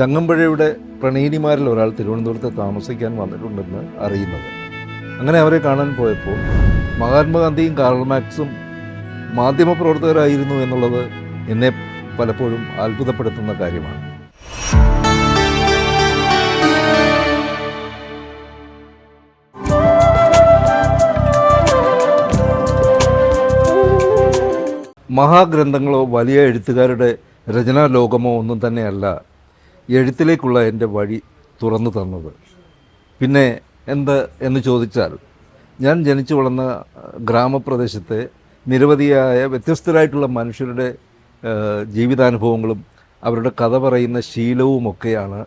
ചങ്ങമ്പുഴയുടെ പ്രണയിനിമാരിൽ ഒരാൾ തിരുവനന്തപുരത്ത് താമസിക്കാൻ വന്നിട്ടുണ്ടെന്ന് അറിയുന്നത്. അങ്ങനെ അവരെ കാണാൻ പോയപ്പോൾ മഹാത്മാഗാന്ധിയും കാർൾ മാക്സും മാധ്യമപ്രവർത്തകരായിരുന്നു എന്നുള്ളത് എന്നെ പലപ്പോഴും അത്ഭുതപ്പെടുത്തുന്ന കാര്യമാണ്. മഹാഗ്രന്ഥങ്ങളോ വലിയ എഴുത്തുകാരുടെ രചനാ ലോകമോ ഒന്നും തന്നെയല്ല. എഴുത്തിലേക്കുള്ള എന്റെ വഴി തുറന്നു തന്നത്. പിന്നെ എന്ത് എന്ന് ചോദിച്ചാൽ ഞാൻ ജനിച്ചു വളർന്ന ഗ്രാമപ്രദേശത്തെ നിരവധിയായ വ്യത്യസ്തരായിട്ടുള്ള മനുഷ്യരുടെ ജീവിതാനുഭവങ്ങളും അവരുടെ കഥ പറയുന്ന ശീലവുമൊക്കെയാണ്.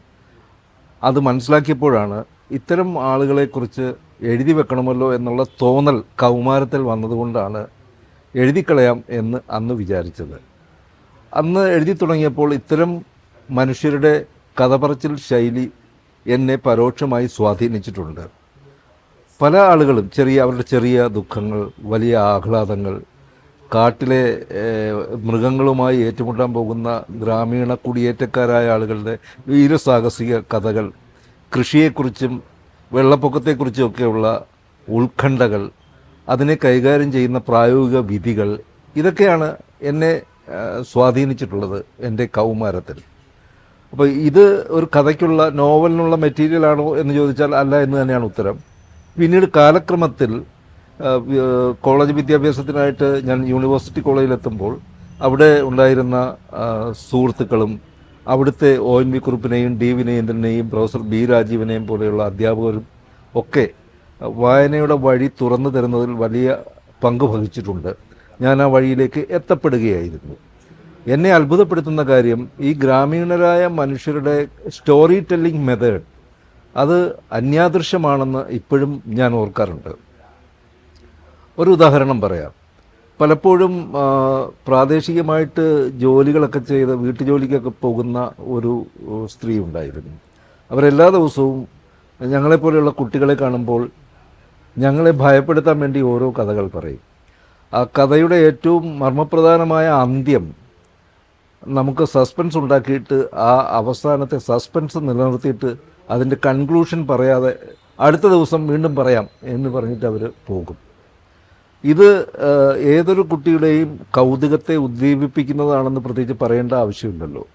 അത് മനസ്സിലാക്കിയപ്പോഴാണ് ഇത്തരം ആളുകളെക്കുറിച്ച് എഴുതി വെക്കണമല്ലോ എന്നുള്ള തോന്നൽ കൗമാരത്തിൽ വന്നതുകൊണ്ടാണ് എഴുതിക്കളയാം എന്ന് അന്ന് വിചാരിച്ചത്. അന്ന് എഴുതി തുടങ്ങിയപ്പോൾ ഇത്തരം മനുഷ്യരുടെ കഥ പറച്ചിൽ ശൈലി എന്നെ പരോക്ഷമായി സ്വാധീനിച്ചിട്ടുണ്ട്. പല ആളുകളും ചെറിയ അവരുടെ ചെറിയ ദുഃഖങ്ങൾ വലിയ ആഹ്ലാദങ്ങൾ കാട്ടിലെ മൃഗങ്ങളുമായി ഏറ്റുമുട്ടാൻ പോകുന്ന ഗ്രാമീണ കുടിയേറ്റക്കാരായ ആളുകളുടെ വീരസാഹസിക കഥകൾ കൃഷിയെക്കുറിച്ചും വെള്ളപ്പൊക്കത്തെക്കുറിച്ചുമൊക്കെയുള്ള ഉത്കണ്ഠകൾ അതിനെ കൈകാര്യം ചെയ്യുന്ന പ്രായോഗിക വിധികൾ ഇതൊക്കെയാണ് എന്നെ സ്വാധീനിച്ചിട്ടുള്ളത് എന്റെ കൗമാരത്തിൽ. അപ്പോൾ ഇത് ഒരു കഥയ്ക്കുള്ള നോവലിനുള്ള മെറ്റീരിയലാണോ എന്ന് ചോദിച്ചാൽ അല്ല എന്ന് തന്നെയാണ് ഉത്തരം. പിന്നീട് കാലക്രമത്തിൽ കോളേജ് വിദ്യാഭ്യാസത്തിനായിട്ട് ഞാൻ യൂണിവേഴ്സിറ്റി കോളേജിലെത്തുമ്പോൾ അവിടെ ഉണ്ടായിരുന്ന സുഹൃത്തുക്കളും അവിടുത്തെ ഒ എൻ വി കുറുപ്പിനെയും ഡി വിനയേന്ദ്രനെയും പ്രൊഫസർ ബി രാജീവനെയും പോലെയുള്ള അധ്യാപകരും ഒക്കെ വായനയുടെ വഴി തുറന്നു തരുന്നതിൽ വലിയ പങ്ക് വഹിച്ചിട്ടുണ്ട്. ഞാൻ ആ വഴിയിലേക്ക് എത്തപ്പെടുകയായിരുന്നു. എന്നെ അത്ഭുതപ്പെടുത്തുന്ന കാര്യം ഈ ഗ്രാമീണരായ മനുഷ്യരുടെ സ്റ്റോറി ടെല്ലിംഗ് മെത്തേഡ് അത് അന്യാദൃശ്യമാണെന്ന് ഇപ്പോഴും ഞാൻ ഓർക്കാറുണ്ട്. ഒരു ഉദാഹരണം പറയാം. പലപ്പോഴും പ്രാദേശികമായിട്ട് ജോലികളൊക്കെ ചെയ്ത് വീട്ടുജോലിക്കൊക്കെ പോകുന്ന ഒരു സ്ത്രീ ഉണ്ടായിരുന്നു. അവരെല്ലാ ദിവസവും ഞങ്ങളെപ്പോലെയുള്ള കുട്ടികളെ കാണുമ്പോൾ ഞങ്ങളെ ഭയപ്പെടുത്താൻ വേണ്ടി ഓരോ കഥകൾ പറയും. ആ കഥയുടെ ഏറ്റവും മർമ്മപ്രധാനമായ അന്ത്യം നമുക്ക് സസ്പെൻസ് ഉണ്ടാക്കിയിട്ട് ആ അവസാനത്തെ സസ്പെൻസ് നിലനിർത്തിയിട്ട് അതിന്റെ കൺക്ലൂഷൻ പറയാതെ അടുത്ത ദിവസം വീണ്ടും പറയാം എന്ന് പറഞ്ഞിട്ട് അവർ പോകും. ഇത് ഏതൊരു കുട്ടിയുടെയും കൗതുകത്തെ ഉദ്ദീപിപ്പിക്കുന്നതാണെന്ന് പ്രത്യേകിച്ച് പറയേണ്ട ആവശ്യമില്ലല്ലോ.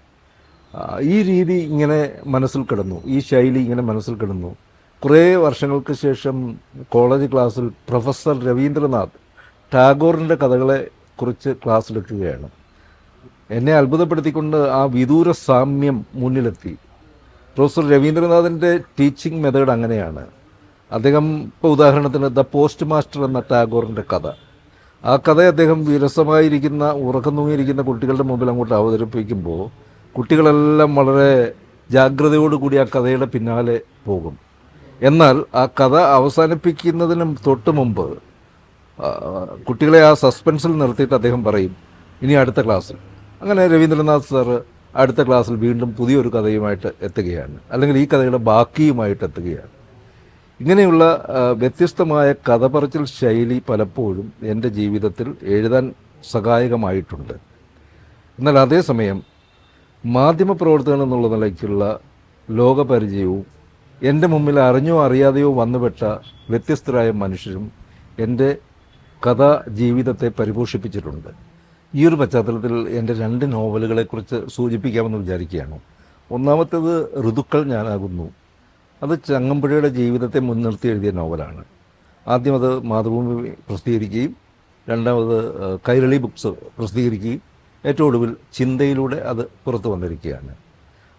ഈ രീതി ഇങ്ങനെ മനസ്സിൽ കിടന്നു ഈ ശൈലി ഇങ്ങനെ മനസ്സിൽ കിടന്നു. കുറേ വർഷങ്ങൾക്ക് ശേഷം കോളേജ് ക്ലാസ്സിൽ പ്രൊഫസർ രവീന്ദ്രനാഥ് ടാഗോറിന്റെ കഥകളെ കുറിച്ച് ക്ലാസ് എടുക്കുകയാണ് എന്നെ അത്ഭുതപ്പെടുത്തിക്കൊണ്ട് ആ വിദൂര സാമ്യം മുന്നിലെത്തി. പ്രൊഫസർ രവീന്ദ്രനാഥിന്റെ ടീച്ചിങ് മെത്തേഡ് അങ്ങനെയാണ്. അദ്ദേഹം ഇപ്പോൾ ഉദാഹരണത്തിന് ദ പോസ്റ്റ് മാസ്റ്റർ എന്ന ടാഗോറിന്റെ കഥ. ആ കഥ അദ്ദേഹം വിരസമായിരിക്കുന്ന ഉറക്കം തൂങ്ങിയിരിക്കുന്ന കുട്ടികളുടെ മുമ്പിൽ അങ്ങോട്ട് അവതരിപ്പിക്കുമ്പോൾ കുട്ടികളെല്ലാം വളരെ ജാഗ്രതയോടുകൂടി ആ കഥയുടെ പിന്നാലെ പോകും. എന്നാൽ ആ കഥ അവസാനിപ്പിക്കുന്നതിന് തൊട്ട് മുമ്പ് കുട്ടികളെ ആ സസ്പെൻസിൽ നിർത്തിയിട്ട് അദ്ദേഹം പറയും ഇനി അടുത്ത ക്ലാസ്സിൽ അങ്ങനെ രവീന്ദ്രനാഥ് സാറ് അടുത്ത ക്ലാസ്സിൽ വീണ്ടും പുതിയൊരു കഥയുമായിട്ട് എത്തുകയാണ്. അല്ലെങ്കിൽ ഈ കഥയുടെ ബാക്കിയുമായിട്ട് എത്തുകയാണ്. ഇങ്ങനെയുള്ള വ്യത്യസ്തമായ കഥ പറച്ചിൽ ശൈലി പലപ്പോഴും എന്റെ ജീവിതത്തിൽ എഴുതാൻ സഹായകമായിട്ടുണ്ട്. എന്നാൽ അതേസമയം മാധ്യമപ്രവർത്തകൻ എന്നുള്ള നിലയ്ക്കുള്ള ലോകപരിചയവും എന്റെ മുമ്പിൽ അറിഞ്ഞോ അറിയാതെയോ വന്നുപെട്ട വ്യത്യസ്തരായ മനുഷ്യരും എന്റെ കഥാ ജീവിതത്തെ പരിപോഷിപ്പിച്ചിട്ടുണ്ട്. ഈ ഒരു പശ്ചാത്തലത്തിൽ എന്റെ രണ്ട് നോവലുകളെക്കുറിച്ച് സൂചിപ്പിക്കാമെന്ന് വിചാരിക്കുകയാണ്. ഒന്നാമത്തേത് ഋതുക്കൾ ഞാനാകുന്നു. അത് ചങ്ങമ്പുഴയുടെ ജീവിതത്തെ മുൻനിർത്തി എഴുതിയ നോവലാണ്. ആദ്യം അത് മാതൃഭൂമി പ്രസിദ്ധീകരിക്കുകയും രണ്ടാമത് കൈരളി ബുക്സ് പ്രസിദ്ധീകരിക്കുകയും ഏറ്റവും ഒടുവിൽ ചിന്തയിലൂടെ അത് പുറത്തു വന്നിരിക്കുകയാണ്.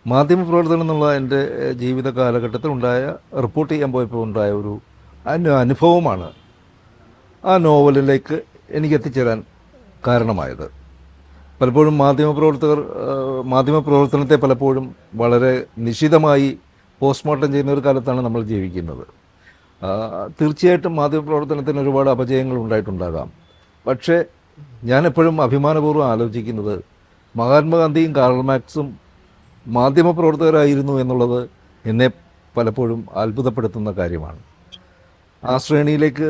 മാധ്യമപ്രവർത്തനം എന്നുള്ള എന്റെ ജീവിത കാലഘട്ടത്തിൽ ഉണ്ടായ റിപ്പോർട്ട് ചെയ്യാൻ പോയപ്പോൾ ഉണ്ടായ ഒരു അനുഭവമാണ് ആ നോവലിലേക്ക് എനിക്ക് എത്തിച്ചേരാൻ കാരണമായത്. പലപ്പോഴും മാധ്യമപ്രവർത്തകർ മാധ്യമപ്രവർത്തനത്തെ പലപ്പോഴും വളരെ നിശിതമായി പോസ്റ്റ്മോർട്ടം ചെയ്യുന്ന ഒരു കാലത്താണ് നമ്മൾ ജീവിക്കുന്നത്. തീർച്ചയായിട്ടും മാധ്യമപ്രവർത്തനത്തിന് ഒരുപാട് അപജയങ്ങൾ ഉണ്ടായിട്ടുണ്ടാകാം. പക്ഷേ ഞാൻ എപ്പോഴും അഭിമാനപൂർവം ആലോചിക്കുന്നത് മഹാത്മാഗാന്ധിയും കാർൾ മാക്സും മാധ്യമപ്രവർത്തകരായിരുന്നു എന്നുള്ളത് എന്നെ പലപ്പോഴും അത്ഭുതപ്പെടുത്തുന്ന കാര്യമാണ്. ആ ശ്രേണിയിലേക്ക്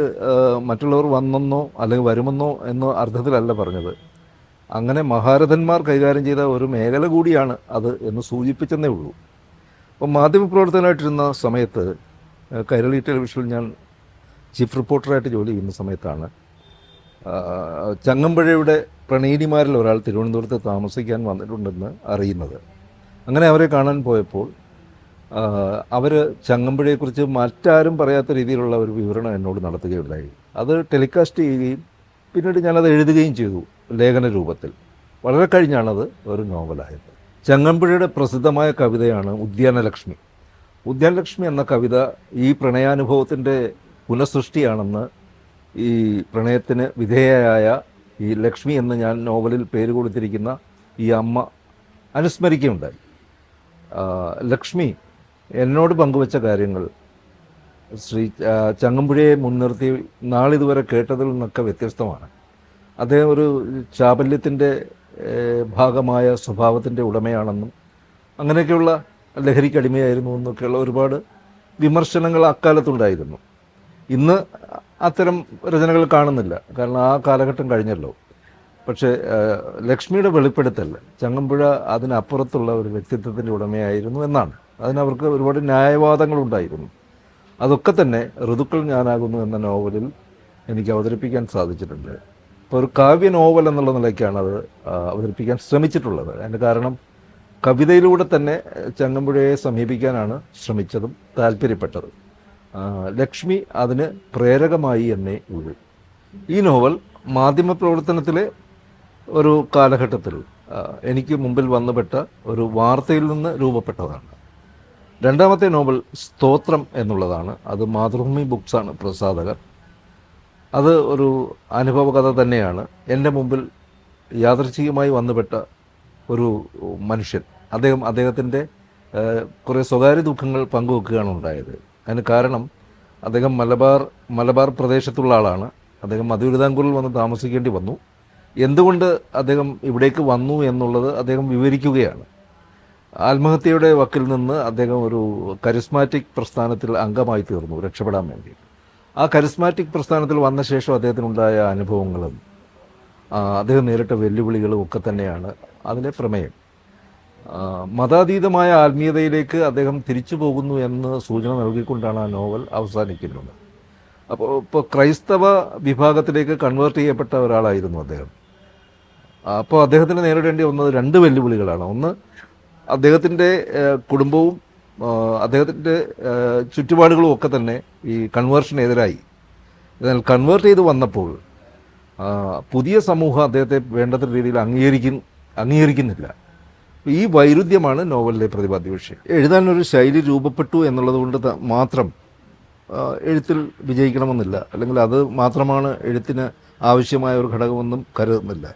മറ്റുള്ളവർ വന്നെന്നോ അല്ലെങ്കിൽ വരുമെന്നോ എന്നോ അർത്ഥത്തിലല്ല പറഞ്ഞത്. അങ്ങനെ മഹാരഥന്മാർ കൈകാര്യം ചെയ്ത ഒരു മേഖല കൂടിയാണ് അത് എന്ന് സൂചിപ്പിച്ചെന്നേ ഉള്ളൂ. അപ്പോൾ മാധ്യമപ്രവർത്തകനായിട്ടിരുന്ന സമയത്ത് കൈരളി ടെലിവിഷനിൽ ഞാൻ ചീഫ് റിപ്പോർട്ടറായിട്ട് ജോലി ചെയ്യുന്ന സമയത്താണ് ചങ്ങമ്പഴയുടെ ചങ്ങമ്പുഴയുടെ പ്രണയിനിമാരിൽ ഒരാൾ തിരുവനന്തപുരത്ത് താമസിക്കാൻ വന്നിട്ടുണ്ടെന്ന് അറിയുന്നത്. അങ്ങനെ അവരെ കാണാൻ പോയപ്പോൾ അവർ ചങ്ങമ്പുഴയെക്കുറിച്ച് മറ്റാരും പറയാത്ത രീതിയിലുള്ള ഒരു വിവരണം എന്നോട് നടത്തുകയുണ്ടായി. അത് ടെലികാസ്റ്റ് ചെയ്യുകയും പിന്നീട് ഞാനത് എഴുതുകയും ചെയ്തു ലേഖന രൂപത്തിൽ. വളരെ കഴിഞ്ഞാണത് ഒരു നോവലായത്. ചങ്ങമ്പുഴയുടെ പ്രസിദ്ധമായ കവിതയാണ് ഉദ്യാനലക്ഷ്മി. ഉദ്യാനലക്ഷ്മി എന്ന കവിത ഈ പ്രണയാനുഭവത്തിന്റെ പുനഃസൃഷ്ടിയാണെന്ന് ഈ പ്രണയത്തിന് വിധേയയായ ഈ ലക്ഷ്മി എന്ന് ഞാൻ നോവലിൽ പേര് കൊടുത്തിരിക്കുന്ന ഈ അമ്മ അനുസ്മരിക്കുകയുണ്ടായി. ലക്ഷ്മി എന്നോട് പങ്കുവച്ച കാര്യങ്ങൾ. ശ്രീ ചങ്ങമ്പുഴയെ മുൻനിർത്തി നാളിതുവരെ കേട്ടതിൽ നിന്നൊക്കെ വ്യത്യസ്തമാണ്. അദ്ദേഹം ഒരു ചാബല്യത്തിന്റെ ഭാഗമായ സ്വഭാവത്തിന്റെ ഉടമയാണെന്നും അങ്ങനെയൊക്കെയുള്ള ലഹരിക്ക് അടിമയായിരുന്നു എന്നൊക്കെയുള്ള ഒരുപാട് വിമർശനങ്ങൾ അക്കാലത്തുണ്ടായിരുന്നു. ഇന്ന് അത്തരം രചനകൾ കാണുന്നില്ല. കാരണം ആ കാലഘട്ടം കഴിഞ്ഞല്ലോ. പക്ഷേ ലക്ഷ്മിയുടെ വെളിപ്പെടുത്തൽ ചങ്ങമ്പുഴ അതിനപ്പുറത്തുള്ള ഒരു വ്യക്തിത്വത്തിന്റെ ഉടമയായിരുന്നു എന്നാണ്. അതിനവർക്ക് ഒരുപാട് ന്യായവാദങ്ങളുണ്ടായിരുന്നു. അതൊക്കെ തന്നെ ഋതുക്കൾ ഞാനാകുന്നു എന്ന നോവലിൽ എനിക്ക് അവതരിപ്പിക്കാൻ സാധിച്ചിട്ടുണ്ട്. ഇപ്പോൾ ഒരു കാവ്യ നോവൽ എന്നുള്ള നിലയ്ക്കാണ് അത് അവതരിപ്പിക്കാൻ ശ്രമിച്ചിട്ടുള്ളത്. അതിന്റെ കാരണം കവിതയിലൂടെ തന്നെ ചങ്ങമ്പുഴയെ സമീപിക്കാനാണ് ശ്രമിച്ചതും താല്പര്യപ്പെട്ടത്. ലക്ഷ്മി അതിന് പ്രേരകമായി എന്നെ ഉള്ളൂ. ഈ നോവൽ മാധ്യമപ്രവർത്തനത്തിലെ ഒരു കാലഘട്ടത്തിൽ എനിക്ക് മുമ്പിൽ വന്നുപെട്ട ഒരു വാർത്തയിൽ നിന്ന് രൂപപ്പെട്ടതാണ്. രണ്ടാമത്തെ നോവൽ സ്തോത്രം എന്നുള്ളതാണ്. അത് മാതൃഭൂമി ബുക്സാണ് പ്രസാധകർ. അത് ഒരു അനുഭവ കഥ തന്നെയാണ്. എന്റെ മുമ്പിൽ യാദൃച്ഛികമായി വന്നുപെട്ട ഒരു മനുഷ്യൻ. അദ്ദേഹം അദ്ദേഹത്തിന്റെ കുറേ സ്വകാര്യ ദുഃഖങ്ങൾ പങ്കുവെക്കുകയാണ് ഉണ്ടായത്. അതിന് കാരണം അദ്ദേഹം മലബാർ മലബാർ പ്രദേശത്തുള്ള ആളാണ്. അദ്ദേഹം മധുരിതാംകൂറിൽ വന്ന് താമസിക്കേണ്ടി വന്നു. എന്തുകൊണ്ട് അദ്ദേഹം ഇവിടേക്ക് വന്നു എന്നുള്ളത് അദ്ദേഹം വിവരിക്കുകയാണ്. ആത്മഹത്യയുടെ വക്കിൽ നിന്ന് അദ്ദേഹം ഒരു കരിസ്മാറ്റിക് പ്രസ്ഥാനത്തിൽ അംഗമായി തീർന്നു രക്ഷപ്പെടാൻ വേണ്ടി. ആ കരിസ്മാറ്റിക് പ്രസ്ഥാനത്തിൽ വന്ന ശേഷം അദ്ദേഹത്തിനുണ്ടായ അനുഭവങ്ങളും അദ്ദേഹം നേരിട്ട വെല്ലുവിളികളും ഒക്കെ തന്നെയാണ് അതിലെ പ്രമേയം. മതാതീതമായ ആത്മീയതയിലേക്ക് അദ്ദേഹം തിരിച്ചു പോകുന്നു എന്ന് സൂചന നൽകിക്കൊണ്ടാണ് ആ നോവൽ അവസാനിക്കുന്നത്. അപ്പോൾ ഇപ്പോൾ ക്രൈസ്തവ വിഭാഗത്തിലേക്ക് കൺവേർട്ട് ചെയ്യപ്പെട്ട ഒരാളായിരുന്നു അദ്ദേഹം. അപ്പോൾ അദ്ദേഹത്തിന് നേരിടേണ്ടി വന്നത് രണ്ട് വെല്ലുവിളികളാണ്. ഒന്ന് അദ്ദേഹത്തിന്റെ കുടുംബവും അദ്ദേഹത്തിന്റെ ചുറ്റുപാടുകളും ഒക്കെ തന്നെ ഈ കൺവേർഷനെതിരായി. എന്നാൽ കൺവേർട്ട് ചെയ്ത് വന്നപ്പോൾ പുതിയ സമൂഹം അദ്ദേഹത്തെ വേണ്ടത്ര രീതിയിൽ അംഗീകരിക്കും അംഗീകരിക്കുന്നില്ല. ഈ വൈരുദ്ധ്യമാണ് നോവലിലെ പ്രതിപാദ്യ വിഷയം. എഴുതാനൊരു ശൈലി രൂപപ്പെട്ടു എന്നുള്ളത് കൊണ്ട് മാത്രം എഴുത്തിൽ വിജയിക്കണമെന്നില്ല. അല്ലെങ്കിൽ അത് മാത്രമാണ് എഴുത്തിന് ആവശ്യമായ ഒരു ഘടകമെന്നും കരുതുന്നില്ല.